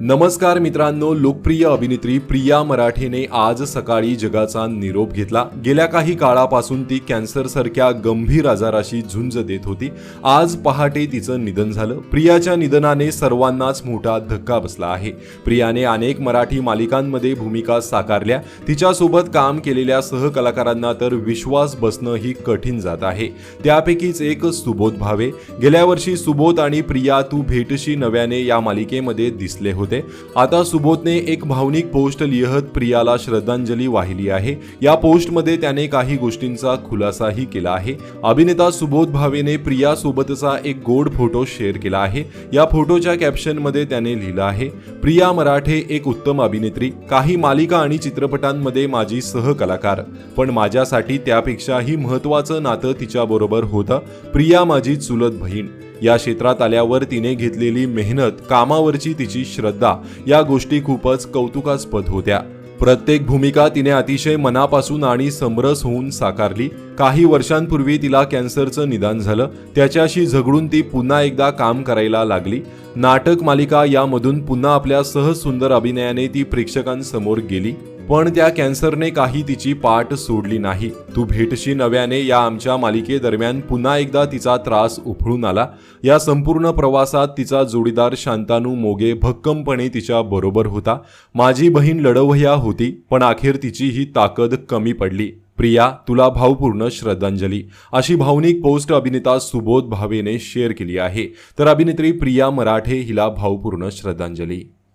नमस्कार मित्रांनो लोकप्रिय अभिनेत्री प्रिया मराठेने आज सकाळी जगाचा निरोप घेतला. गेल्या काही काळापासून ती कॅन्सर सारख्या गंभीर आजाराशी झुंज देत होती. आज पहाटे तिचं निधन झालं. प्रियाच्या निधनाने सर्वांनाच मोठा धक्का बसला आहे. प्रियाने अनेक मराठी मालिकांमध्ये भूमिका साकारल्या. तिच्यासोबत काम केलेल्या सहकलाकारांना तर विश्वास बसणं ही कठीण जात आहे. त्यापैकीच एक सुबोध भावे. गेल्या वर्षी सुबोध आणि प्रिया तू भेटशी नव्याने या मालिकेमध्ये दिसले होते. होते. आता सुबोधने एक भावनिक पोस्ट लिहत प्रियाला श्रद्धांजली वाहिली आहे. या पोस्टमध्ये त्याने काही गोष्टींचा खुलासाही केला आहे. अभिनेता सुबोध भावेने प्रिया सोबतचा एक गोड फोटो शेअर केला आहे. या फोटोच्या कॅप्शनमध्ये त्याने लिहिलं आहे प्रिया मराठे एक उत्तम अभिनेत्री. काही मालिका आणि चित्रपटांमध्ये माझी सहकलाकार. पण माझ्यासाठी त्यापेक्षाही महत्त्वाचं नातं तिच्याबरोबर होतं. प्रिया माझी चुलत बहीण. या क्षेत्रात आल्यावर तिने घेतलेली मेहनत कामावरची तिची श्रद्धा या गोष्टी खूपच कौतुकास्पद होत्या. प्रत्येक भूमिका तिने अतिशय मनापासून आणि समरस होऊन साकारली. काही वर्षांपूर्वी तिला कॅन्सरचं निदान झालं. त्याच्याशी झगडून ती पुन्हा एकदा काम करायला लागली. नाटक मालिका यामधून पुन्हा आपल्या सहज सुंदर अभिनयाने ती प्रेक्षकांसमोर गेली. पण त्या कॅन्सरने काही तिची पाठ सोडली नाही. तू भेटशी नव्याने या आमच्या मालिकेदरम्यान. पुन्हा एकदा तिचा त्रास उफळून आला. या संपूर्ण प्रवासात तिचा जोडीदार शांतानू मोगे भक्कमपणे तिच्या बरोबर होता. माझी बहीण लढवह्या होती पण अखेर तिची ही ताकद कमी पडली. प्रिया तुला भावपूर्ण श्रद्धांजली. अशी भावनिक पोस्ट अभिनेता सुबोध भावेने शेअर केली आहे. तर अभिनेत्री प्रिया मराठे हिला भावपूर्ण श्रद्धांजली.